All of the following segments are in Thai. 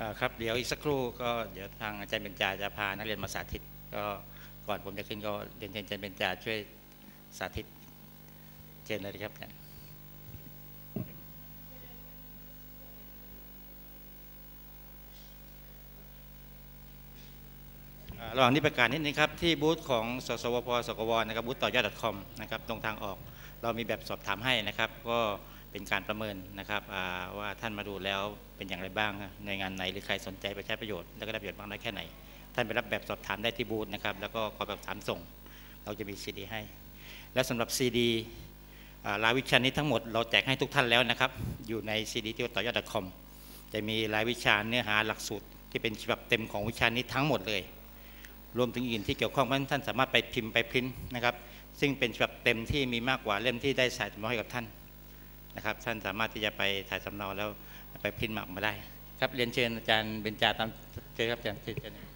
อ่าครับเดี๋ยวอีกสักครู่ก็เดี๋ยวทางอาจารย์เบญจาจะพานักเรียนมาสาธิตก็ก่อนผมจะขึ้นก็เรียนอาจารย์เบญจาช่วยสาธิตเชิญเลยครับอาจารย์อ่าระหว่างนี้ประกาศนิดนึงครับ ที่บูธของสสวพสกวนะครับบูธต่อยอด .com นะครับตรงทางออก เรามีแบบสอบถามให้นะครับ ก็ เป็นการประเมินนะครับว่าท่านมาดูแล้วเป็นอย่างไรบ้างหน่วยงานไหนหรือใครสนใจไปใช้ประโยชน์แล้วก็ได้ประโยชน์บ้างได้แค่ไหน ท่านไปรับแบบสอบถามได้ที่บูธนะครับแล้วก็ขอแบบถามส่ง เราจะมีซีดีให้ และสำหรับซีดีรายวิชานี้ทั้งหมดเราแจกให้ทุกท่านแล้วนะครับ อยู่ในซีดีที่ต่อยอด .com จะมีรายวิชาเนื้อหาหลักสูตรที่เป็นฉบับเต็มของวิชานี้ทั้งหมดเลย รวมถึงอื่นที่เกี่ยวข้องเพรานท่านสามารถไปพิมพ์ไปพิมพ์นะครับซึ่งเป็นฉบับเต็มที่มีมากกว่าเล่มที่ได้ใส่สำเนาให้กับท่าน นะครับท่านสามารถที่จะไปถ่ายสำเนาแล้วไปพิมพ์หมักมาได้ ครับเรียนเชิญอาจารย์เบญจาตามเชิญครับอาจารย์เชิญ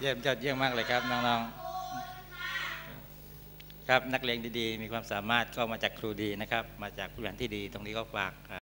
เยี่ยมยอดเยี่ยมมากเลยครับน้องๆ ครับนักเรียนดีๆ มีความสามารถก็มาจากครูดีนะครับ มาจากผู้เรียนที่ดี ตรงนี้ก็ฝาก